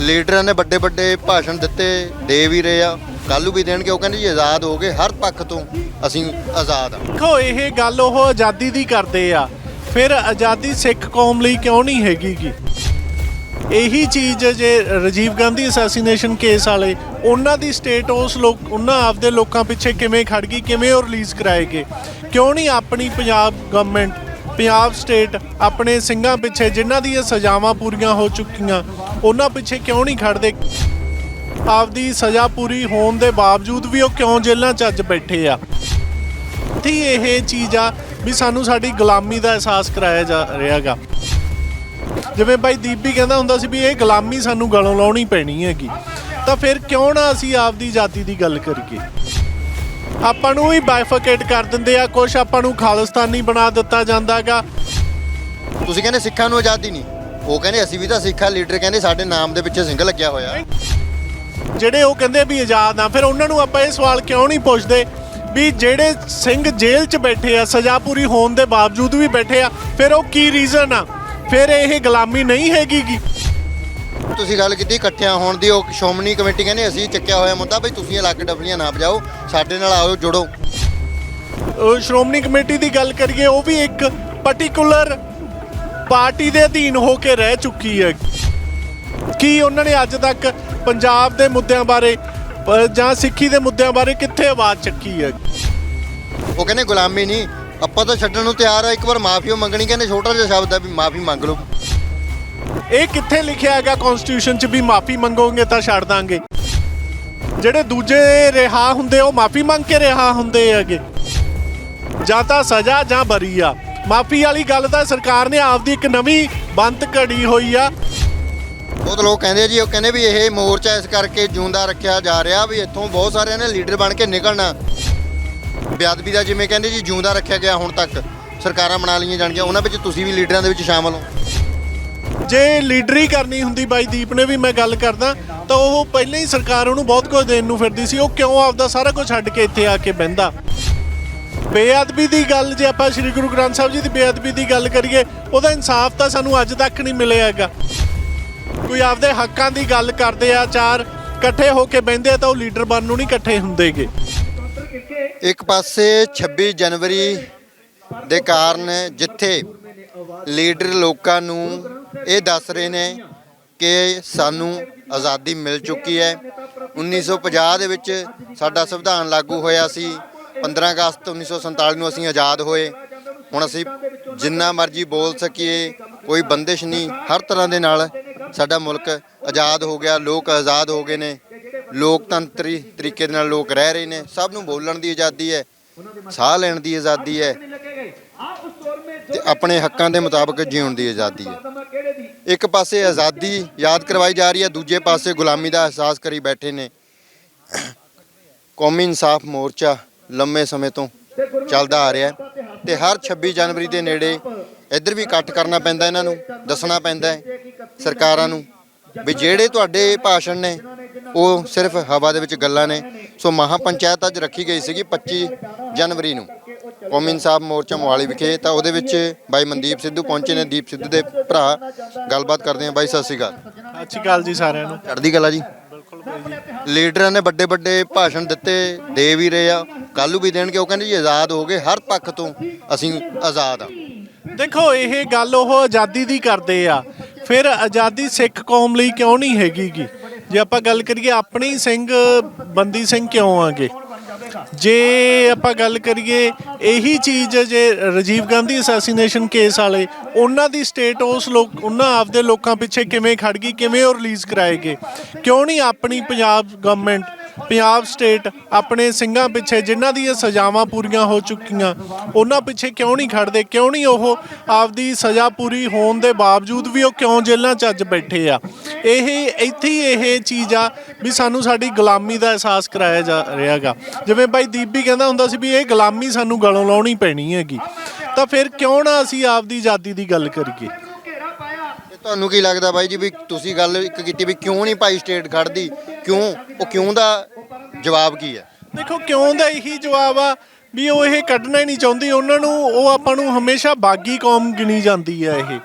ਲੀਡਰਾਂ ਨੇ ਵੱਡੇ ਵੱਡੇ ਭਾਸ਼ਣ ਦਿੱਤੇ, ਦੇ ਵੀ ਰਹੇ ਆ। ਕੱਲ੍ਹ ਵੀ ਦੇਣਗੇ, ਉਹ ਕਹਿੰਦੇ ਜੀ ਆਜ਼ਾਦ ਹੋ ਗਏ, ਹਰ ਪੱਖ ਤੋਂ ਅਸੀਂ ਆਜ਼ਾਦ ਆ ਦੇਖੋ, ਇਹ ਗੱਲ ਉਹ ਆਜ਼ਾਦੀ ਦੀ ਕਰਦੇ ਆ। ਫਿਰ ਆਜ਼ਾਦੀ ਸਿੱਖ ਕੌਮ ਲਈ ਕਿਉਂ ਨਹੀਂ ਹੈਗੀ ਗੀ? ਇਹੀ ਚੀਜ਼ ਜੇ ਰਾਜੀਵ ਗਾਂਧੀ ਅਸੈਸੀਨੇਸ਼ਨ ਕੇਸ ਵਾਲੇ, ਉਹਨਾਂ ਦੀ ਸਟੇਟ ਉਸ ਲੋਕ, ਉਹਨਾਂ ਆਪਦੇ ਲੋਕਾਂ ਪਿੱਛੇ ਕਿਵੇਂ ਖੜ ਗਈ, ਕਿਵੇਂ ਉਹ ਰਿਲੀਜ਼ ਕਰਾਏਗੇ ਕਿਉਂ ਨਹੀਂ ਆਪਣੀ ਪੰਜਾਬ ਗਵਰਨਮੈਂਟ ਪੰਜਾਬ ਸਟੇਟ ਆਪਣੇ ਸਿੰਘਾਂ ਪਿੱਛੇ ਜਿਨ੍ਹਾਂ ਦੀਆਂ ਸਜ਼ਾਵਾਂ ਪੂਰੀਆਂ ਹੋ ਚੁੱਕੀਆਂ, ਉਹਨਾਂ ਪਿੱਛੇ ਕਿਉਂ ਨਹੀਂ ਖੜਦੇ ਆਪਦੀ ਸਜ਼ਾ ਪੂਰੀ ਹੋਣ ਦੇ ਬਾਵਜੂਦ ਵੀ ਉਹ ਕਿਉਂ ਜੇਲ੍ਹਾਂ 'ਚ ਅੱਜ ਬੈਠੇ ਆ? ਥੀ ਇਹ ਚੀਜ਼ ਆ ਵੀ ਸਾਨੂੰ ਸਾਡੀ ਗੁਲਾਮੀ ਦਾ ਅਹਿਸਾਸ ਕਰਾਇਆ ਜਾ ਰਿਹਾਗਾ। ਜਿਵੇਂ ਬਾਈ ਦੀਪ ਵੀ ਕਹਿੰਦਾ ਹੁੰਦਾ ਸੀ ਵੀ ਇਹ ਗੁਲਾਮੀ ਸਾਨੂੰ ਗਲੋਂ ਲਾਉਣੀ ਪੈਣੀ ਹੈਗੀ। ਤਾਂ ਫਿਰ ਕਿਉਂ ਨਾ ਅਸੀਂ ਆਪਦੀ ਜਾਤੀ ਦੀ ਗੱਲ ਕਰੀਏ? ਆਪਾਂ ਨੂੰ ਹੀ ਬਾਈਫਰਕੇਟ ਕਰ ਦਿੰਦੇ ਆ ਕੁਝ ਆਪਾਂ ਨੂੰ ਖਾਲਿਸਤਾਨੀ ਬਣਾ ਦਿੱਤਾ ਜਾਂਦਾਗਾ। ਤੁਸੀਂ ਕਹਿੰਦੇ ਸਿੱਖਾਂ ਨੂੰ ਆਜ਼ਾਦੀ ਨਹੀਂ। ਉਹ ਕਹਿੰਦੇ ਅਸੀਂ ਵੀ ਤਾਂ ਸਿੱਖਾ ਲੀਡਰ ਕਹਿੰਦੇ ਸਾਡੇ ਨਾਮ ਦੇ ਪਿੱਛੇ ਸਿੰਘ ਲੱਗਿਆ ਹੋਇਆ। ਜਿਹੜੇ ਉਹ ਕਹਿੰਦੇ ਵੀ ਆਜ਼ਾਦ ਆ ਫਿਰ ਉਹਨਾਂ ਨੂੰ ਆਪਾਂ ਇਹ ਸਵਾਲ ਕਿਉਂ ਨਹੀਂ ਪੁੱਛਦੇ ਵੀ ਜਿਹੜੇ ਸਿੰਘ ਜੇਲ੍ਹ 'ਚ ਬੈਠੇ ਆ ਸਜ਼ਾ ਪੂਰੀ ਹੋਣ ਦੇ ਬਾਵਜੂਦ ਵੀ ਬੈਠੇ ਆ ਫਿਰ ਉਹ ਕੀ ਰੀਜ਼ਨ ਆ? ਫਿਰ ਇਹ ਗੁਲਾਮੀ ਨਹੀਂ ਹੈਗੀ ਗੀ ਤੁਸੀਂ ਗੱਲ ਕੀਤੀ ਇਕੱਠਿਆਂ ਹੋਣ ਦੀ ਉਹ ਸ਼੍ਰੋਮਣੀ ਕਮੇਟੀ ਕਹਿੰਦੇ ਅਸੀਂ ਚੱਕਿਆ ਹੋਇਆ ਮੁੱਦਾ ਬਈ ਤੁਸੀਂ ਇਲਾਕੇ ਡਬਲੀਆਂ ਨਾ ਵਜਾਓ ਸਾਡੇ ਨਾਲ ਆਓ ਜੁੜੋ। ਉਹ ਸ਼੍ਰੋਮਣੀ ਕਮੇਟੀ ਦੀ ਗੱਲ ਕਰੀਏ ਉਹ ਵੀ ਇੱਕ ਪਾਰਟਿਕੂਲਰ ਪਾਰਟੀ ਦੇ ਅਧੀਨ ਹੋ ਕੇ ਰਹਿ ਚੁੱਕੀ ਹੈ। ਕੀ ਉਹਨਾਂ ਨੇ ਅੱਜ ਤੱਕ ਪੰਜਾਬ ਦੇ ਮੁੱਦਿਆਂ ਬਾਰੇ ਜਾਂ ਸਿੱਖੀ ਦੇ ਮੁੱਦਿਆਂ ਬਾਰੇ ਕਿੱਥੇ ਆਵਾਜ਼ ਚੱਕੀ ਹੈ? ਉਹ ਕਹਿੰਦੇ ਗੁਲਾਮੀ ਨਹੀਂ ਆਪਾਂ ਤਾਂ ਛੱਡਣ ਨੂੰ ਤਿਆਰ ਆ ਇੱਕ ਵਾਰ ਮਾਫੀਓ ਮੰਗਣੀ ਕਹਿੰਦੇ ਛੋਟਾ ਜਿਹਾ ਸ਼ਬਦ ਆ ਵੀ ਮਾਫੀ ਮੰਗ ਲਓ। ਇਹ ਕਿੱਥੇ ਲਿਖਿਆ ਹੈਗਾ? ਕਨਸਟੀਟਿਊਸ਼ਨ 'ਚ ਵੀ ਮਾਫੀ ਮੰਗੋਗੇ ਤਾਂ ਛੱਡ ਦਾਂਗੇ। ਜਿਹੜੇ ਦੂਜੇ ਰਿਹਾ ਹੁੰਦੇ, ਉਹ ਮਾਫੀ ਮੰਗ ਕੇ ਰਿਹਾ ਹੁੰਦੇ ਹੈਗੇ। ਜਾਂ ਤਾਂ ਸਜ਼ਾ ਜਾਂ ਬਰੀ ਆ। ਮਾਫੀ ਵਾਲੀ ਗੱਲ ਤਾਂ ਸਰਕਾਰ ਨੇ ਆਪਦੀ ਇੱਕ ਨਵੀਂ ਬੰਤ ਘੜੀ ਹੋਈ ਆ। ਬਹੁਤ ਲੋਕ ਕਹਿੰਦੇ ਜੀ, ਉਹ ਕਹਿੰਦੇ ਵੀ ਇਹ ਮੋਰਚਾ ਇਸ ਕਰਕੇ ਜਿਉਂਦਾ ਰੱਖਿਆ ਜਾ ਰਿਹਾ ਵੀ ਇੱਥੋਂ ਬਹੁਤ ਸਾਰਿਆਂ ਨੇ ਲੀਡਰ ਬਣ ਕੇ ਨਿਕਲਣਾ। ਬੇਅਦਬੀ ਦਾ ਜਿਵੇਂ ਕਹਿੰਦੇ ਜੀ, ਜਿਉਂਦਾ ਰੱਖਿਆ ਗਿਆ ਹੁਣ ਤੱਕ। ਸਰਕਾਰਾਂ ਬਣਾ ਲਈਆਂ ਜਾਣਗੀਆਂ, ਉਹਨਾਂ ਵਿੱਚ ਤੁਸੀਂ ਵੀ ਲੀਡਰਾਂ ਦੇ ਵਿੱਚ ਸ਼ਾਮਲ ਹੋ। ਜੇ ਲੀਡਰੀ ਕਰਨੀ ਹੁੰਦੀ ਬਾਈ ਦੀਪ ਨੇ ਵੀ ਮੈਂ ਗੱਲ ਕਰਦਾ, ਤਾਂ ਉਹ ਪਹਿਲਾਂ ਹੀ ਸਰਕਾਰ ਉਹਨੂੰ ਬਹੁਤ ਕੁਝ ਦੇਣ ਨੂੰ ਫਿਰਦੀ ਸੀ, ਉਹ ਕਿਉਂ ਆਪਦਾ ਸਾਰਾ ਕੁਝ ਛੱਡ ਕੇ ਇੱਥੇ ਆ ਕੇ ਬਹਿੰਦਾ? ਬੇਅਦਬੀ ਦੀ ਗੱਲ ਜੇ ਆਪਾਂ ਸ੍ਰੀ ਗੁਰੂ ਗ੍ਰੰਥ ਸਾਹਿਬ ਜੀ ਦੀ ਬੇਅਦਬੀ ਦੀ ਗੱਲ ਕਰੀਏ, ਉਹਦਾ ਇਨਸਾਫ ਤਾਂ ਸਾਨੂੰ ਅੱਜ ਤੱਕ ਨਹੀਂ ਮਿਲਿਆ ਹੈਗਾ। ਕੋਈ ਆਪਦੇ ਹੱਕਾਂ ਦੀ ਗੱਲ ਕਰਦੇ ਆ, ਚਾਰ ਇਕੱਠੇ ਹੋ ਕੇ ਬਹਿੰਦੇ ਆ, ਤਾਂ ਉਹ ਲੀਡਰ ਬਣਨ ਨੂੰ ਨਹੀਂ ਇਕੱਠੇ ਹੁੰਦੇਗੇ। ਇੱਕ ਪਾਸੇ 26 ਜਨਵਰੀ ਦੇ ਕਾਰਨ ਜਿੱਥੇ ਲੀਡਰ ਲੋਕਾਂ ਨੂੰ ਇਹ ਦੱਸ ਰਹੇ ਨੇ ਕਿ ਸਾਨੂੰ ਆਜ਼ਾਦੀ ਮਿਲ ਚੁੱਕੀ ਹੈ। 1950 ਦੇ ਵਿੱਚ ਸਾਡਾ ਸੰਵਿਧਾਨ ਲਾਗੂ ਹੋਇਆ ਸੀ। 15 ਅਗਸਤ 1947 ਨੂੰ ਅਸੀਂ ਆਜ਼ਾਦ ਹੋਏ। ਹੁਣ ਅਸੀਂ ਜਿੰਨਾ ਮਰਜ਼ੀ ਬੋਲ ਸਕੀਏ, ਕੋਈ ਬੰਦਿਸ਼ ਨਹੀਂ। ਹਰ ਤਰ੍ਹਾਂ ਦੇ ਨਾਲ ਸਾਡਾ ਮੁਲਕ ਆਜ਼ਾਦ ਹੋ ਗਿਆ, ਲੋਕ ਆਜ਼ਾਦ ਹੋ ਗਏ ਨੇ। ਲੋਕਤੰਤਰੀ ਤਰੀਕੇ ਦੇ ਨਾਲ ਲੋਕ ਰਹਿ ਰਹੇ ਨੇ। ਸਭ ਨੂੰ ਬੋਲਣ ਦੀ ਆਜ਼ਾਦੀ ਹੈ, ਸਾਹ ਲੈਣ ਦੀ ਆਜ਼ਾਦੀ ਹੈ ਤੇ ਆਪਣੇ ਹੱਕਾਂ ਦੇ ਮੁਤਾਬਕ ਜਿਉਣ ਦੀ ਆਜ਼ਾਦੀ ਹੈ। ਇੱਕ ਪਾਸੇ ਆਜ਼ਾਦੀ ਯਾਦ ਕਰਵਾਈ ਜਾ ਰਹੀ ਹੈ, ਦੂਜੇ ਪਾਸੇ ਗੁਲਾਮੀ ਦਾ ਅਹਿਸਾਸ ਕਰੀ ਬੈਠੇ ਨੇ। ਕੌਮੀ ਇਨਸਾਫ ਮੋਰਚਾ ਲੰਮੇ ਸਮੇਂ ਤੋਂ ਚੱਲਦਾ ਆ ਰਿਹਾ ਹੈ ਤੇ ਹਰ 26 ਜਨਵਰੀ ਦੇ ਨੇੜੇ ਇੱਧਰ ਵੀ ਇਕੱਠ ਕਰਨਾ ਪੈਂਦਾ ਇਹਨਾਂ ਨੂੰ, ਦੱਸਣਾ ਪੈਂਦਾ ਹੈ ਸਰਕਾਰਾਂ ਨੂੰ ਵੀ ਜਿਹੜੇ ਤੁਹਾਡੇ ਭਾਸ਼ਣ ਨੇ, ਉਹ ਸਿਰਫ ਹਵਾ ਦੇ ਵਿੱਚ ਗੱਲਾਂ ਨੇ। ਸੋ ਮਹਾ ਪੰਚਾਇਤ ਅੱਜ ਰੱਖੀ ਗਈ ਸੀਗੀ 25 ਜਨਵਰੀ ਨੂੰ। ਕੌਮੀ ਇਨਸਾਫ ਮੋਰਚਾ ਮੋਹਾਲੀ ਵਿਖੇ ਤਾਂ ਉਹਦੇ ਵਿੱਚ ਬਾਈ ਮਨਦੀਪ ਸਿੱਧੂ ਪਹੁੰਚੇ ਨੇ। ਦੀਪ ਸਿੱਧੂ ਦੇ ਭਰਾ। ਗੱਲਬਾਤ ਕਰਦੇ ਆ ਬਾਈ ਸਤਿ ਸ਼੍ਰੀ ਅਕਾਲ। ਸਤਿ ਸ਼੍ਰੀ ਅਕਾਲ ਜੀ ਸਾਰਿਆਂ ਨੂੰ। ਚੜ੍ਹਦੀ ਕਲਾ ਜੀ। ਬਿਲਕੁਲ ਬਾਈ ਜੀ। ਲੀਡਰਾਂ ਨੇ ਵੱਡੇ ਵੱਡੇ ਭਾਸ਼ਣ ਦਿੱਤੇ ਦੇ ਵੀ ਰਹੇ ਆ। ਕੱਲ੍ਹ ਵੀ ਦੇਣਗੇ ਉਹ ਕਹਿੰਦੇ ਜੀ ਆਜ਼ਾਦ ਹੋ ਗਏ ਹਰ ਪੱਖ ਤੋਂ ਅਸੀਂ ਆਜ਼ਾਦ ਆ ਦੇਖੋ ਇਹ ਗੱਲ ਉਹ ਆਜ਼ਾਦੀ ਦੀ ਕਰਦੇ ਆ। ਫਿਰ ਆਜ਼ਾਦੀ ਸਿੱਖ ਕੌਮ ਲਈ ਕਿਉਂ ਨਹੀਂ ਹੈਗੀ ਗੀ? ਜੇ ਆਪਾਂ ਗੱਲ ਕਰੀਏ ਆਪਣੇ ਹੀ ਸਿੰਘ ਬੰਦੀ ਸਿੰਘ ਕਿਉਂ ਆਗੇ ਜੇ ਆਪਾਂ ਗੱਲ ਕਰੀਏ, ਇਹੀ ਚੀਜ਼ ਜੇ ਰਾਜੀਵ ਗਾਂਧੀ ਅਸੈਸੀਨੇਸ਼ਨ ਕੇਸ ਵਾਲੇ, ਉਹਨਾਂ ਦੀ ਸਟੇਟ ਉਸ ਲੋਕ, ਉਹਨਾਂ ਆਪਦੇ ਲੋਕਾਂ ਪਿੱਛੇ ਕਿਵੇਂ ਖੜ ਗਈ, ਕਿਵੇਂ ਉਹ ਰਿਲੀਜ਼ ਕਰਾਏਗੇ ਕਿਉਂ ਨਹੀਂ ਆਪਣੀ ਪੰਜਾਬ ਗਵਰਨਮੈਂਟ ਪੰਜਾਬ ਸਟੇਟ ਆਪਣੇ ਸਿੰਘਾਂ ਪਿੱਛੇ ਜਿਨ੍ਹਾਂ ਦੀਆਂ ਸਜ਼ਾਵਾਂ ਪੂਰੀਆਂ ਹੋ ਚੁੱਕੀਆਂ, ਉਹਨਾਂ ਪਿੱਛੇ ਕਿਉਂ ਨਹੀਂ ਖੜਦੇ ਕਿਉਂ ਨਹੀਂ ਉਹ ਆਪਦੀ ਸਜ਼ਾ ਪੂਰੀ ਹੋਣ ਦੇ ਬਾਵਜੂਦ ਵੀ ਉਹ ਕਿਉਂ ਜੇਲ੍ਹਾਂ 'ਚ ਅੱਜ ਬੈਠੇ ਆ? ਇਹ ਇੱਥੇ ਹੀ ਇਹ ਚੀਜ਼ ਆ ਵੀ ਸਾਨੂੰ ਸਾਡੀ ਗੁਲਾਮੀ ਦਾ ਅਹਿਸਾਸ ਕਰਾਇਆ ਜਾ ਰਿਹਾਗਾ ਜਿਵੇਂ ਬਾਈ ਦੀਪ ਵੀ ਕਹਿੰਦਾ ਹੁੰਦਾ ਸੀ ਵੀ ਇਹ ਗੁਲਾਮੀ ਸਾਨੂੰ ਗਲੋਂ ਲਾਉਣੀ ਪੈਣੀ ਹੈਗੀ। ਤਾਂ ਫਿਰ ਕਿਉਂ ਨਾ ਅਸੀਂ ਆਪਦੀ ਆਜ਼ਾਦੀ ਦੀ ਗੱਲ ਕਰੀਏ? ਤੁਹਾਨੂੰ ਕੀ ਲੱਗਦਾ ਬਾਈ ਜੀ ਵੀ ਤੁਸੀਂ ਗੱਲ ਇੱਕ ਕੀਤੀ ਵੀ ਕਿਉਂ ਨਹੀਂ ਭਾਈ ਸਟੇਟ ਖੜਦੀ ਕਿਉਂ? ਉਹ ਕਿਉਂ ਦਾ ਜਵਾਬ ਕੀ ਹੈ? ਦੇਖੋ, ਕਿਉਂ ਦਾ ਇਹੀ ਜਵਾਬ ਆ ਵੀ ਉਹ ਇਹ ਕੱਢਣਾ ਹੀ ਨਹੀਂ ਚਾਹੁੰਦੀ। ਉਹਨਾਂ ਨੂੰ, ਉਹ ਆਪਾਂ ਨੂੰ ਹਮੇਸ਼ਾ ਬਾਗੀ ਕੌਮ ਗਿਣੀ ਜਾਂਦੀ ਹੈ ਇਹ।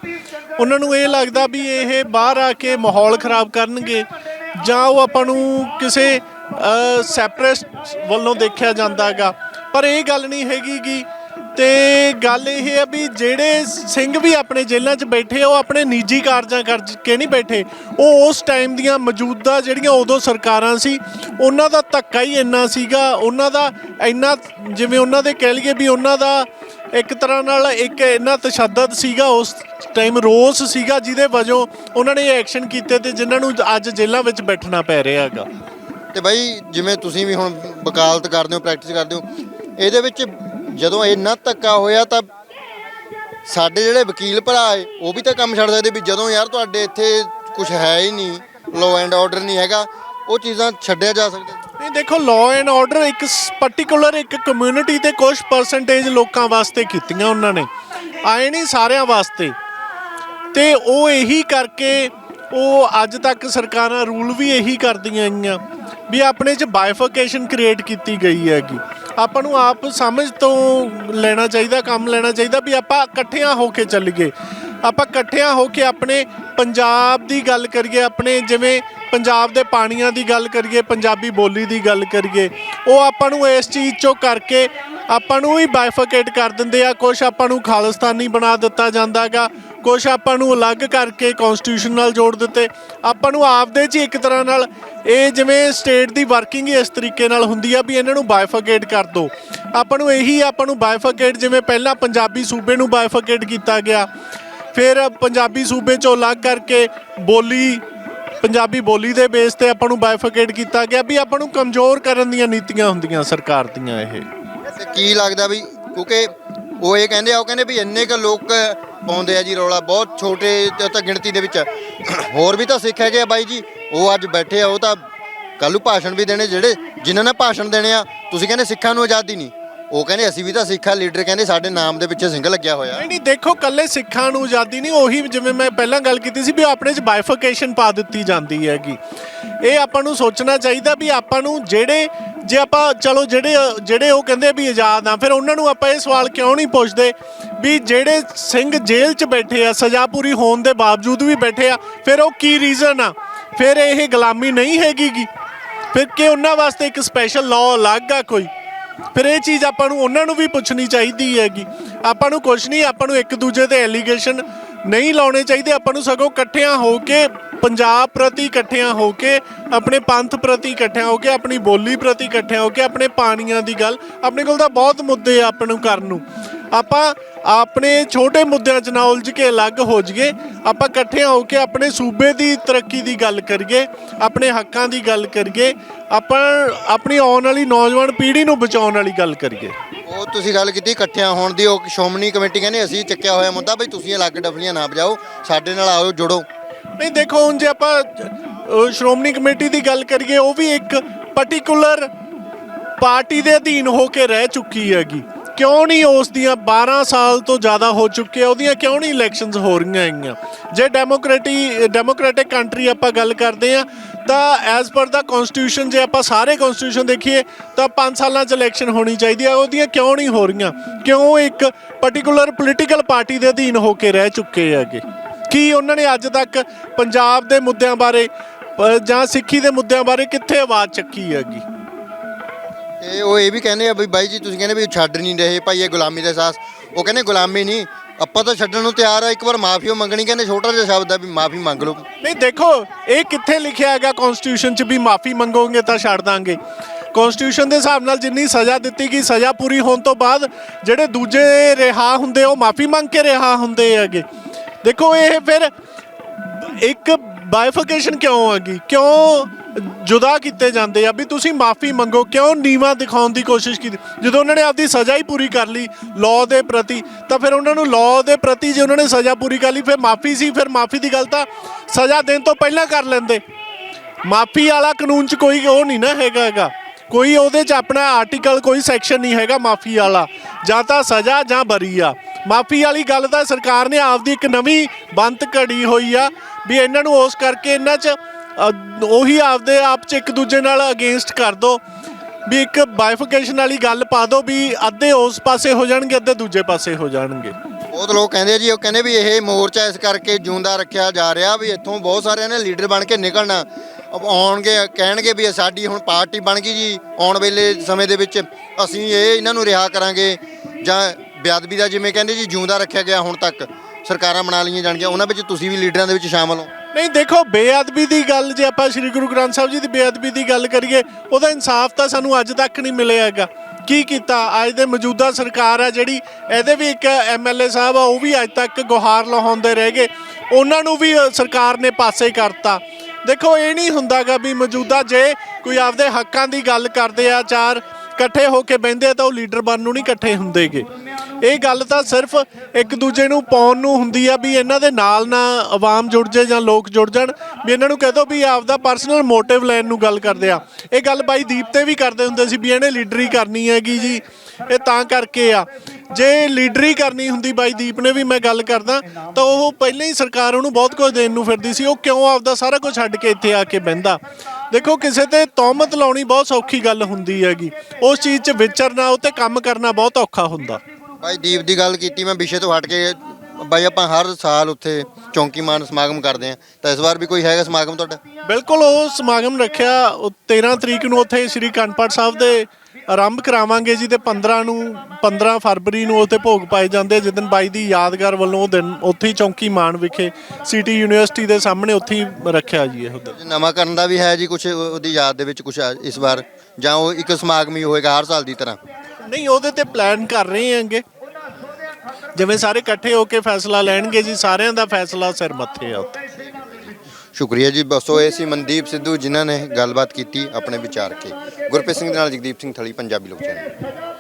ਉਹਨਾਂ ਨੂੰ ਇਹ ਲੱਗਦਾ ਵੀ ਇਹ ਬਾਹਰ ਆ ਕੇ ਮਾਹੌਲ ਖਰਾਬ ਕਰਨਗੇ ਜਾਂ ਉਹ ਆਪਾਂ ਨੂੰ ਕਿਸੇ ਸੈਪਰੇਟ ਵੱਲੋਂ ਦੇਖਿਆ ਜਾਂਦਾਗਾ। ਪਰ ਇਹ ਗੱਲ ਨਹੀਂ ਹੈਗੀ ਕਿ ਤੇ ਗੱਲ ਇਹ ਹੈ ਵੀ ਜਿਹੜੇ ਸਿੰਘ ਵੀ ਆਪਣੇ ਜੇਲ੍ਹਾਂ 'ਚ ਬੈਠੇ ਉਹ ਆਪਣੇ ਨਿੱਜੀ ਕਾਰਜਾਂ ਕਰਕੇ ਨਹੀਂ ਬੈਠੇ। ਉਹ ਉਸ ਟਾਈਮ ਦੀਆਂ ਮੌਜੂਦਾ ਜਿਹੜੀਆਂ ਉਦੋਂ ਸਰਕਾਰਾਂ ਸੀ, ਉਹਨਾਂ ਦਾ ਧੱਕਾ ਹੀ ਇੰਨਾ ਸੀਗਾ, ਉਹਨਾਂ ਦਾ ਇੰਨਾ ਜਿਵੇਂ ਉਹਨਾਂ ਦੇ ਕਹਿ ਲਈਏ ਵੀ ਉਹਨਾਂ ਦਾ ਇੱਕ ਤਰ੍ਹਾਂ ਨਾਲ ਇੱਕ ਇੰਨਾ ਤਸ਼ੱਦਦ ਸੀਗਾ, ਉਸ ਟਾਈਮ ਰੋਸ ਸੀਗਾ ਜਿਹਦੇ ਵਜੋਂ ਉਹਨਾਂ ਨੇ ਐਕਸ਼ਨ ਕੀਤੇ ਤੇ ਜਿਨ੍ਹਾਂ ਨੂੰ ਅੱਜ ਜੇਲ੍ਹਾਂ ਵਿੱਚ ਬੈਠਣਾ ਪੈ ਰਿਹਾ ਹੈਗਾ। ਤੇ ਬਾਈ, ਜਿਵੇਂ ਤੁਸੀਂ ਵੀ ਹੁਣ ਵਕਾਲਤ ਕਰਦੇ ਹੋ ਪ੍ਰੈਕਟਿਸ ਕਰਦੇ ਹੋ, ਇਹਦੇ ਵਿੱਚ ਜਦੋਂ ਇੰਨਾ ਧੱਕਾ ਹੋਇਆ ਤਾਂ ਸਾਡੇ ਜਿਹੜੇ ਵਕੀਲ ਭਰਾ ਏ ਉਹ ਵੀ ਤਾਂ ਕੰਮ ਛੱਡ ਸਕਦੇ ਵੀ ਜਦੋਂ ਯਾਰ ਤੁਹਾਡੇ ਇੱਥੇ ਕੁਝ ਹੈ ਹੀ ਨਹੀਂ ਲੋ ਐਂਡ ਆਰਡਰ ਨਹੀਂ ਹੈਗਾ, ਉਹ ਚੀਜ਼ਾਂ ਛੱਡਿਆ ਜਾ ਸਕਦਾ। ਨਹੀਂ, ਦੇਖੋ ਲਾਅ ਐਂਡ ਆਰਡਰ ਇੱਕ ਪਾਰਟਿਕੂਲਰ ਇੱਕ ਕਮਿਊਨਿਟੀ ਤੇ ਕੁਝ ਪਰਸੈਂਟੇਜ ਲੋਕਾਂ ਵਾਸਤੇ ਕੀਤੀਆਂ ਉਹਨਾਂ ਨੇ। ਆਏ ਨਹੀਂ ਸਾਰਿਆਂ ਵਾਸਤੇ। ਤੇ ਉਹ ਇਹੀ ਕਰਕੇ ਉਹ ਅੱਜ ਤੱਕ ਸਰਕਾਰਾਂ ਰੂਲ ਵੀ ਇਹੀ ਕਰਦੀਆਂ ਆਈਆਂ, ਵੀ ਆਪਣੇ 'ਚ ਬਾਈਫਰਕੇਸ਼ਨ ਕ੍ਰੀਏਟ ਕੀਤੀ ਗਈ ਹੈਗੀ। ਆਪਾਂ ਨੂੰ ਆਪ ਸਮਝ ਤੋਂ ਲੈਣਾ ਚਾਹੀਦਾ, ਕੰਮ ਲੈਣਾ ਚਾਹੀਦਾ ਵੀ ਆਪਾਂ ਇਕੱਠਿਆਂ ਹੋ ਕੇ ਚੱਲੀਏ। ਆਪਾਂ ਇਕੱਠਿਆਂ ਹੋ ਕੇ ਆਪਣੇ ਪੰਜਾਬ ਦੀ ਗੱਲ ਕਰੀਏ, ਆਪਣੇ ਜਿਵੇਂ ਪੰਜਾਬ ਦੇ ਪਾਣੀਆਂ ਦੀ ਗੱਲ ਕਰੀਏ, ਪੰਜਾਬੀ ਬੋਲੀ ਦੀ ਗੱਲ ਕਰੀਏ, ਉਹ ਆਪਾਂ ਨੂੰ ਇਸ ਚੀਜ਼ ਚੋਂ ਕਰਕੇ ਆਪਾਂ ਨੂੰ ਹੀ ਬਾਈਫਰਕੇਟ ਕਰ ਦਿੰਦੇ ਆ। ਕੁਝ ਆਪਾਂ ਨੂੰ ਖਾਲਿਸਤਾਨੀ ਬਣਾ ਦਿੱਤਾ ਜਾਂਦਾਗਾ ਕੁਝ ਆਪਾਂ ਨੂੰ ਅਲੱਗ ਕਰਕੇ ਕਨਸਟੀਟਿਊਸ਼ਨ ਨਾਲ ਜੋੜ ਦਿੱਤੇ। ਆਪਾਂ ਨੂੰ ਆਪਦੇ 'ਚ ਹੀ ਇੱਕ ਤਰ੍ਹਾਂ ਨਾਲ ਇਹ ਜਿਵੇਂ ਸਟੇਟ ਦੀ ਵਰਕਿੰਗ ਇਸ ਤਰੀਕੇ ਨਾਲ ਹੁੰਦੀ ਆ ਵੀ ਇਹਨਾਂ ਨੂੰ ਬਾਈਫਰਕੇਟ ਕਰ ਦਿਓ ਆਪਾਂ ਨੂੰ ਇਹੀ ਆਪਾਂ ਨੂੰ ਬਾਈਫਰਕੇਟ ਜਿਵੇਂ ਪਹਿਲਾਂ ਪੰਜਾਬੀ ਸੂਬੇ ਨੂੰ ਬਾਈਫਰਕੇਟ ਕੀਤਾ ਗਿਆ। ਫਿਰ ਪੰਜਾਬੀ ਸੂਬੇ ਚੋਂ ਅਲੱਗ ਕਰਕੇ ਬੋਲੀ, ਪੰਜਾਬੀ ਬੋਲੀ ਦੇ ਬੇਸ ਤੇ ਆਪਾਂ ਨੂੰ ਬਾਈਫਰਕੇਟ ਕੀਤਾ ਗਿਆ ਵੀ ਆਪਾਂ ਨੂੰ ਕਮਜ਼ੋਰ ਕਰਨ ਦੀਆਂ ਨੀਤੀਆਂ ਹੁੰਦੀਆਂ ਸਰਕਾਰ ਦੀਆਂ ਇਹ। ਤੇ ਕੀ ਲੱਗਦਾ ਵੀ ਕਿਉਂਕਿ ਉਹ ਇਹ ਕਹਿੰਦੇ ਆ, ਉਹ ਕਹਿੰਦੇ ਵੀ ਇੰਨੇ ਕ ਲੋਕ ਪਾਉਂਦੇ ਆ ਜੀ ਰੌਲਾ, ਬਹੁਤ ਛੋਟੇ ਤੇ ਤਾਂ ਗਿਣਤੀ ਦੇ ਵਿੱਚ। ਹੋਰ ਵੀ ਤਾਂ ਸਿੱਖ ਹੈਗੇ ਆ ਬਾਈ ਜੀ, ਉਹ ਅੱਜ ਬੈਠੇ ਆ, ਉਹ ਤਾਂ ਕੱਲ੍ਹ ਨੂੰ ਭਾਸ਼ਣ ਵੀ ਦੇਣੇ, ਜਿਹੜੇ ਜਿਨ੍ਹਾਂ ਨੇ ਭਾਸ਼ਣ ਦੇਣੇ ਆ, ਤੁਸੀਂ ਕਹਿੰਦੇ ਸਿੱਖਾਂ ਨੂੰ ਆਜ਼ਾਦੀ ਨਹੀਂ। ਉਹ ਕਹਿੰਦੇ ਅਸੀਂ ਵੀ ਤਾਂ ਸਿੱਖਾ ਲੀਡਰ ਕਹਿੰਦੇ ਸਾਡੇ ਨਾਮ ਦੇ ਪਿੱਛੇ ਸਿੰਘ ਲੱਗਿਆ ਹੋਇਆ। ਨਹੀਂ ਨਹੀਂ, ਦੇਖੋ ਕੱਲੇ ਸਿੱਖਾਂ ਨੂੰ ਆਜ਼ਾਦੀ ਨਹੀਂ, ਉਹੀ ਜਿਵੇਂ ਮੈਂ ਪਹਿਲਾਂ ਗੱਲ ਕੀਤੀ ਸੀ ਵੀ ਆਪਣੇ ਚ ਬਾਈਫਰਕੇਸ਼ਨ ਪਾ ਦਿੱਤੀ ਜਾਂਦੀ ਹੈਗੀ। ਇਹ ਆਪਾਂ ਨੂੰ ਸੋਚਣਾ ਚਾਹੀਦਾ ਵੀ ਆਪਾਂ ਨੂੰ ਜਿਹੜੇ, ਜੇ ਆਪਾਂ, ਚਲੋ, ਜਿਹੜੇ ਜਿਹੜੇ ਉਹ ਕਹਿੰਦੇ ਵੀ ਆਜ਼ਾਦ ਆ, ਫਿਰ ਉਹਨਾਂ ਨੂੰ ਆਪਾਂ ਇਹ ਸਵਾਲ ਕਿਉਂ ਨਹੀਂ ਪੁੱਛਦੇ ਵੀ ਜਿਹੜੇ ਸਿੰਘ ਜੇਲ੍ਹ 'ਚ ਬੈਠੇ ਆ, ਸਜ਼ਾ ਪੂਰੀ ਹੋਣ ਦੇ ਬਾਵਜੂਦ ਵੀ ਬੈਠੇ ਆ, ਫਿਰ ਉਹ ਕੀ ਰੀਜ਼ਨ ਆ? ਫਿਰ ਇਹ ਗੁਲਾਮੀ ਨਹੀਂ ਹੈਗੀ ਗੀ ਫਿਰ ਕਿ ਉਹਨਾਂ ਵਾਸਤੇ ਇੱਕ ਸਪੈਸ਼ਲ ਲਾਅ ਅਲੱਗ ਆ ਕੋਈ? ਫਿਰ ਇਹ ਚੀਜ਼ ਆਪਾਂ ਨੂੰ ਉਹਨਾਂ ਨੂੰ ਵੀ ਪੁੱਛਣੀ ਚਾਹੀਦੀ ਹੈਗੀ। ਆਪਾਂ ਨੂੰ ਕੁਝ ਨਹੀਂ, ਆਪਾਂ ਨੂੰ ਇੱਕ ਦੂਜੇ ਤੇ ਐਲੀਗੇਸ਼ਨ ਨਹੀਂ ਲਾਉਣੇ ਚਾਹੀਦੇ। ਆਪਾਂ ਨੂੰ ਸਗੋਂ ਇਕੱਠਿਆਂ ਹੋ ਕੇ, ਪੰਜਾਬ ਪ੍ਰਤੀ ਇਕੱਠਿਆਂ ਹੋ ਕੇ, ਆਪਣੇ ਪੰਥ ਪ੍ਰਤੀ ਇਕੱਠਿਆਂ ਹੋ ਕੇ, ਆਪਣੀ ਬੋਲੀ ਪ੍ਰਤੀ ਇਕੱਠਿਆਂ ਹੋ ਕੇ, ਆਪਣੇ ਪਾਣੀਆਂ ਦੀ ਗੱਲ, ਆਪਣੇ ਕੋਲ ਤਾਂ ਬਹੁਤ ਮੁੱਦੇ ਆ ਆਪਾਂ ਨੂੰ ਕਰਨ ਨੂੰ। ਆਪਾਂ ਆਪਣੇ ਛੋਟੇ ਮੁੱਦਿਆਂ 'ਚ ਨਾ ਉਲਝ ਕੇ ਅਲੱਗ ਹੋ ਜਾਈਏ। ਆਪਾਂ ਇਕੱਠੇ ਹੋ ਕੇ ਆਪਣੇ ਸੂਬੇ ਦੀ ਤਰੱਕੀ ਦੀ ਗੱਲ ਕਰੀਏ ਆਪਣੇ ਹੱਕਾਂ ਦੀ ਗੱਲ ਕਰੀਏ ਆਪਾਂ ਆਪਣੀ ਆਉਣ ਵਾਲੀ ਨੌਜਵਾਨ ਪੀੜ੍ਹੀ ਨੂੰ ਬਚਾਉਣ ਵਾਲੀ ਗੱਲ ਕਰੀਏ। ਉਹ ਤੁਸੀਂ ਗੱਲ ਕੀਤੀ ਇਕੱਠਿਆਂ ਹੋਣ ਦੀ ਉਹ ਸ਼੍ਰੋਮਣੀ ਕਮੇਟੀ ਕਹਿੰਦੇ ਅਸੀਂ ਚੱਕਿਆ ਹੋਇਆ ਮੁੱਦਾ ਬਈ ਤੁਸੀਂ ਅਲੱਗ ਡਫਲੀਆਂ ਨਾ ਵਜਾਓ ਸਾਡੇ ਨਾਲ ਆਓ ਜੁੜੋ। ਨਹੀਂ ਦੇਖੋ ਹੁਣ ਜੇ ਆਪਾਂ ਸ਼੍ਰੋਮਣੀ ਕਮੇਟੀ ਦੀ ਗੱਲ ਕਰੀਏ ਉਹ ਵੀ ਇੱਕ ਪਾਰਟਿਕੂਲਰ ਪਾਰਟੀ ਦੇ ਅਧੀਨ ਹੋ ਕੇ ਰਹਿ ਚੁੱਕੀ ਹੈਗੀ। ਕਿਉਂ ਨਹੀਂ ਉਸ ਦੀਆਂ 12 ਸਾਲ ਤੋਂ ਜ਼ਿਆਦਾ ਹੋ ਚੁੱਕੇ ਆ? ਉਹਦੀਆਂ ਕਿਉਂ ਨਹੀਂ ਇਲੈਕਸ਼ਨਸ ਹੋ ਰਹੀਆਂ ਹੈਗੀਆਂ? ਜੇ ਡੈਮੋਕ੍ਰੇਟੀ ਡੈਮੋਕ੍ਰੈਟਿਕ ਕੰਟਰੀ ਆਪਾਂ ਗੱਲ ਕਰਦੇ ਆ ਤਾਂ ਐਜ਼ ਪਰ ਦਾ ਕਨਸਟੀਟਿਊਸ਼ਨ ਜੇ ਆਪਾਂ ਸਾਰੇ ਕਨਸਟੀਟਿਊਸ਼ਨ ਦੇਖੀਏ, ਤਾਂ 5 ਸਾਲਾਂ 'ਚ ਇਲੈਕਸ਼ਨ ਹੋਣੀ ਚਾਹੀਦੀ ਆ। ਉਹਦੀਆਂ ਕਿਉਂ ਨਹੀਂ ਹੋ ਰਹੀਆਂ? ਕਿਉਂ ਇੱਕ ਪਾਰਟਿਕੂਲਰ ਪੋਲੀਟੀਕਲ ਪਾਰਟੀ ਦੇ ਅਧੀਨ ਹੋ ਕੇ ਰਹਿ ਚੁੱਕੇ ਹੈਗੇ? ਕੀ ਉਹਨਾਂ ਨੇ ਅੱਜ ਤੱਕ ਪੰਜਾਬ ਦੇ ਮੁੱਦਿਆਂ ਬਾਰੇ ਜਾਂ ਸਿੱਖੀ ਦੇ ਮੁੱਦਿਆਂ ਬਾਰੇ ਕਿੱਥੇ ਆਵਾਜ਼ ਚੱਕੀ ਹੈਗੀ? ਤੇ ਉਹ ਇਹ ਵੀ ਕਹਿੰਦੇ ਆ ਵੀ ਬਾਈ ਜੀ ਤੁਸੀਂ ਕਹਿੰਦੇ ਵੀ ਛੱਡ ਨਹੀਂ ਰਹੇ ਭਾਈ ਇਹ ਗੁਲਾਮੀ ਦਾ ਅਹਿਸਾਸ। ਉਹ ਕਹਿੰਦੇ ਗੁਲਾਮੀ ਨਹੀਂ, ਆਪਾਂ ਤਾਂ ਛੱਡਣ ਨੂੰ ਤਿਆਰ ਆ, ਇੱਕ ਵਾਰ ਮਾਫੀਓ ਮੰਗਣੀ, ਕਹਿੰਦੇ ਛੋਟਾ ਜਿਹਾ ਸ਼ਬਦ ਆ ਵੀ ਮਾਫੀ ਮੰਗ ਲਓ। ਨਹੀਂ, ਦੇਖੋ, ਇਹ ਕਿੱਥੇ ਲਿਖਿਆ ਹੈਗਾ ਕਨਸਟੀਟਿਊਸ਼ਨ 'ਚ ਵੀ ਮਾਫੀ ਮੰਗੋਗੇ ਤਾਂ ਛੱਡ ਦਾਂਗੇ। ਕਨਸਟੀਟਿਊਸ਼ਨ ਦੇ ਹਿਸਾਬ ਨਾਲ ਜਿੰਨੀ ਸਜ਼ਾ ਦਿੱਤੀ ਗਈ, ਸਜ਼ਾ ਪੂਰੀ ਹੋਣ ਤੋਂ ਬਾਅਦ ਜਿਹੜੇ ਦੂਜੇ ਰਿਹਾ ਹੁੰਦੇ, ਉਹ ਮਾਫੀ ਮੰਗ ਕੇ ਰਿਹਾ ਹੁੰਦੇ ਹੈਗੇ। ਦੇਖੋ, ਇਹ ਫਿਰ ਇੱਕ ਬਾਈਫਿਕੇਸ਼ਨ ਕਿਉਂ ਆ ਗਈ? ਕਿਉਂ ਜੁਦਾ ਕੀਤੇ ਜਾਂਦੇ ਆ ਵੀ ਤੁਸੀਂ ਮਾਫੀ ਮੰਗੋ? ਕਿਉਂ ਨੀਵਾ ਦਿਖਾਉਣ ਦੀ ਕੋਸ਼ਿਸ਼ ਕੀਤੀ? ਜਦੋਂ ਉਹਨਾਂ ਨੇ ਆਪਦੀ ਸਜ਼ਾ ਹੀ ਪੂਰੀ ਕਰ ਲਈ ਲਾਅ ਦੇ ਪ੍ਰਤੀ, ਤਾਂ ਫਿਰ ਉਹਨਾਂ ਨੂੰ ਲਾਅ ਦੇ ਪ੍ਰਤੀ ਜੇ ਉਹਨਾਂ ਨੇ ਸਜ਼ਾ ਪੂਰੀ ਕਰ ਲਈ, ਫਿਰ ਮਾਫੀ ਸੀ, ਫਿਰ ਮਾਫੀ ਦੀ ਗੱਲ ਤਾਂ ਸਜ਼ਾ ਦੇਣ ਤੋਂ ਪਹਿਲਾਂ ਕਰ ਲੈਂਦੇ। ਮਾਫੀ ਵਾਲਾ ਕਾਨੂੰਨ 'ਚ ਕੋਈ ਉਹ ਨਹੀਂ ਨਾ ਹੈਗਾ ਹੈਗਾ। ਕੋਈ ਉਹਦੇ 'ਚ ਆਪਣਾ ਆਰਟੀਕਲ ਕੋਈ ਸੈਕਸ਼ਨ ਨਹੀਂ ਹੈਗਾ ਮਾਫੀ ਵਾਲਾ। ਜਾਂ ਤਾਂ ਸਜ਼ਾ ਜਾਂ ਬਰੀ ਆ। ਮਾਫੀ ਵਾਲੀ ਗੱਲ ਤਾਂ ਸਰਕਾਰ ਨੇ ਆਪਦੀ ਇੱਕ ਨਵੀਂ ਬੰਤ ਘੜੀ ਹੋਈ ਆ। ਵੀ ਇਹਨਾਂ ਨੂੰ ਉਸ ਕਰਕੇ ਇਹਨਾਂ 'ਚ ਅ, ਉਹੀ ਆਪਦੇ ਆਪ 'ਚ ਇੱਕ ਦੂਜੇ ਨਾਲ ਅਗੇਂਸਟ ਕਰ ਦੋ। ਵੀ ਇੱਕ ਬਾਈਫਿਕੇਸ਼ਨ ਵਾਲੀ ਗੱਲ ਪਾ ਦੋ ਵੀ ਅੱਧੇ ਉਸ ਪਾਸੇ ਹੋ ਜਾਣਗੇ ਅੱਧੇ ਦੂਜੇ ਪਾਸੇ ਹੋ ਜਾਣਗੇ। ਬਹੁਤ ਲੋਕ ਕਹਿੰਦੇ ਜੀ ਉਹ ਕਹਿੰਦੇ ਵੀ ਇਹ ਮੋਰਚਾ ਇਸ ਕਰਕੇ ਜਿਉਂਦਾ ਰੱਖਿਆ ਜਾ ਰਿਹਾ ਵੀ ਇੱਥੋਂ ਬਹੁਤ ਸਾਰਿਆਂ ਨੇ ਲੀਡਰ ਬਣ ਕੇ ਨਿਕਲਣਾ। ਅਬ ਆਉਣਗੇ ਕਹਿਣਗੇ ਵੀ ਇਹ ਸਾਡੀ ਹੁਣ ਪਾਰਟੀ ਬਣ ਗਈ ਜੀ ਆਉਣ ਵੇਲੇ ਸਮੇਂ ਦੇ ਵਿੱਚ ਅਸੀਂ ਇਹ ਇਹਨਾਂ ਨੂੰ ਰਿਹਾ ਕਰਾਂਗੇ। ਜਾਂ ਬੇਅਦਬੀ ਦਾ ਜਿਵੇਂ ਕਹਿੰਦੇ ਜੀ ਜਿਉਂਦਾ ਰੱਖਿਆ ਗਿਆ ਹੁਣ ਤੱਕ। ਸਰਕਾਰਾਂ ਬਣਾ ਲਈਆਂ ਜਾਣਗੀਆਂ, ਉਹਨਾਂ ਵਿੱਚ ਤੁਸੀਂ ਵੀ ਲੀਡਰਾਂ ਦੇ ਵਿੱਚ ਸ਼ਾਮਲ ਹੋ। ਨਹੀਂ, ਦੇਖੋ, ਬੇਅਦਬੀ ਦੀ ਗੱਲ ਜੇ ਆਪਾਂ ਸ੍ਰੀ ਗੁਰੂ ਗ੍ਰੰਥ ਸਾਹਿਬ ਜੀ ਦੀ ਬੇਅਦਬੀ ਦੀ ਗੱਲ ਕਰੀਏ, ਉਹਦਾ ਇਨਸਾਫ ਤਾਂ ਸਾਨੂੰ ਅੱਜ ਤੱਕ ਨਹੀਂ ਮਿਲਿਆ ਹੈਗਾ। ਕੀ ਕੀਤਾ? ਅੱਜ ਦੇ ਮੌਜੂਦਾ ਸਰਕਾਰ ਆ ਜਿਹੜੀ, ਇਹਦੇ ਵੀ ਇੱਕ ਐਮਐਲਏ ਸਾਹਿਬ ਆ, ਉਹ ਵੀ ਅੱਜ ਤੱਕ ਗੁਹਾਰ ਲਹਾਉਂਦੇ ਰਹਿ ਗਏ। ਉਹਨਾਂ ਨੂੰ ਵੀ ਸਰਕਾਰ ਨੇ ਪਾਸੇ ਕਰਤਾ। ਦੇਖੋ, ਇਹ ਨਹੀਂ ਹੁੰਦਾਗਾ ਵੀ ਮੌਜੂਦਾ ਜੇ ਕੋਈ ਆਪਦੇ ਹੱਕਾਂ ਦੀ ਗੱਲ ਕਰਦੇ ਆ ਚਾਰ ਇਕੱਠੇ ਹੋ ਕੇ ਬਹਿੰਦੇ ਆ ਤਾਂ ਉਹ ਲੀਡਰ ਬਣਨ ਨੂੰ ਨਹੀਂ ਇਕੱਠੇ ਹੁੰਦੇਗੇ। ਇਹ ਗੱਲ ਤਾਂ ਸਿਰਫ ਇੱਕ ਦੂਜੇ ਨੂੰ ਪਾਉਣ ਨੂੰ ਹੁੰਦੀ ਆ ਵੀ ਇਹਨਾਂ ਦੇ ਨਾਲ ਨਾ ਆਵਾਮ ਜੁੜ ਜੇ ਜਾਂ ਲੋਕ ਜੁੜ ਜਾਣ, ਵੀ ਇਹਨਾਂ ਨੂੰ ਕਹਿ ਦੋ ਵੀ ਆਪਦਾ ਪਰਸਨਲ ਮੋਟਿਵ ਲੈਣ ਨੂੰ ਗੱਲ ਕਰਦੇ ਆ। ਇਹ ਗੱਲ ਬਾਈ ਦੀਪ ਤੇ ਵੀ ਕਰਦੇ ਹੁੰਦੇ ਸੀ ਵੀ ਇਹਨੇ ਲੀਡਰੀ ਕਰਨੀ ਹੈਗੀ ਜੀ, ਇਹ ਤਾਂ ਕਰਕੇ ਆ। ਜੇ ਲੀਡਰੀ ਕਰਨੀ ਹੁੰਦੀ ਬਾਈ ਦੀਪ ਨੇ ਵੀ ਮੈਂ ਗੱਲ ਕਰਦਾ, ਤਾਂ ਉਹ ਪਹਿਲਾਂ ਹੀ ਸਰਕਾਰ ਉਹਨੂੰ ਬਹੁਤ ਕੁਝ ਦੇਣ ਨੂੰ ਫਿਰਦੀ ਸੀ, ਉਹ ਕਿਉਂ ਆਪਦਾ ਸਾਰਾ ਕੁਝ ਛੱਡ ਕੇ ਇੱਥੇ ਆ ਕੇ ਬਹਿੰਦਾ? ਦੇਖੋ ਕਿਸੇ ਤੇ ਤੌਮਤ ਲਾਉਣੀ ਬਹੁਤ ਸੌਖੀ ਗੱਲ ਹੁੰਦੀ ਹੈਗੀ। ਉਸ ਚੀਜ਼ 'ਚ ਵਿਚਰਨਾ ਉਹ ਤੇ ਕੰਮ ਕਰਨਾ ਬਹੁਤ ਔਖਾ ਹੁੰਦਾ। ਬਾਈ ਦੀਪ ਦੀ ਗੱਲ ਕੀਤੀ ਮੈਂ ਵਿਸ਼ੇ ਤੋਂ ਹਟ ਕੇ ਬਾਈ ਆਪਾਂ ਹਰ ਸਾਲ ਉੱਥੇ ਚੌਂਕੀਮਾਨ ਸਮਾਗਮ ਕਰਦੇ ਆ ਤਾਂ ਇਸ ਵਾਰ ਵੀ ਕੋਈ ਹੈਗਾ ਸਮਾਗਮ ਤੁਹਾਡਾ? ਬਿਲਕੁਲ ਉਹ ਸਮਾਗਮ ਰੱਖਿਆ ਉਹ 13 ਤਰੀਕ ਨੂੰ ਉੱਥੇ ਸ੍ਰੀ ਕੰਪਟ ਸਾਹਿਬ ਦੇ ਆਰੰਭ ਕਰਾਵਾਂਗੇ ਜੀ ਤੇ 15 ਨੂੰ 15 ਫਰਵਰੀ ਨੂੰ ਉੱਥੇ ਭੋਗ ਪਾਏ ਜਾਂਦੇ ਜਿੱਦਨ ਬਾਈ ਦੀ ਯਾਦਗਾਰ ਵੱਲੋਂ ਉਹ ਦਿਨ ਉੱਥੇ ਹੀ ਚੌਂਕੀ ਮਾਨ ਵਿਖੇ ਸਿਟੀ ਯੂਨੀਵਰਸਿਟੀ ਦੇ ਸਾਹਮਣੇ ਉੱਥੇ ਹੀ ਰੱਖਿਆ ਜੀ ਇਹ ਦਿਨ। ਨਵਾਂ ਕਰਨ ਦਾ ਵੀ ਹੈ ਜੀ ਕੁਝ ਉਹਦੀ ਯਾਦ ਦੇ ਵਿੱਚ ਕੁਝ ਇਸ ਵਾਰ। ਜਾਂ ਉਹ ਇੱਕ ਸਮਾਗਮ ਹੀ ਹੋਏਗਾ ਹਰ ਸਾਲ ਦੀ ਤਰ੍ਹਾਂ। ਨਹੀਂ ਉਹਦੇ ਤੇ ਪਲਾਨ ਕਰ ਰਹੇ ਆਂਗੇ ਜਿਵੇਂ ਸਾਰੇ ਇਕੱਠੇ ਹੋ ਕੇ ਫੈਸਲਾ ਲੈਣਗੇ ਜੀ ਸਾਰਿਆਂ ਦਾ ਫੈਸਲਾ ਸਿਰ ਮੱਥੇ ਆ ਉੱਥੇ ਸ਼ੁਕਰੀਆ ਜੀ। ਬਸ ਉਹ ਇਹ ਸੀ ਮਨਦੀਪ ਸਿੱਧੂ ਜਿਨ੍ਹਾਂ ਨੇ ਗੱਲਬਾਤ ਕੀਤੀ ਆਪਣੇ ਵਿਚਾਰ ਕੇ। ਗੁਰਪ੍ਰੀਤ ਸਿੰਘ ਦੇ ਨਾਲ ਜਗਦੀਪ ਸਿੰਘ ਥਲੀ, ਪੰਜਾਬੀ ਲੋਕ ਚੈਨਲ।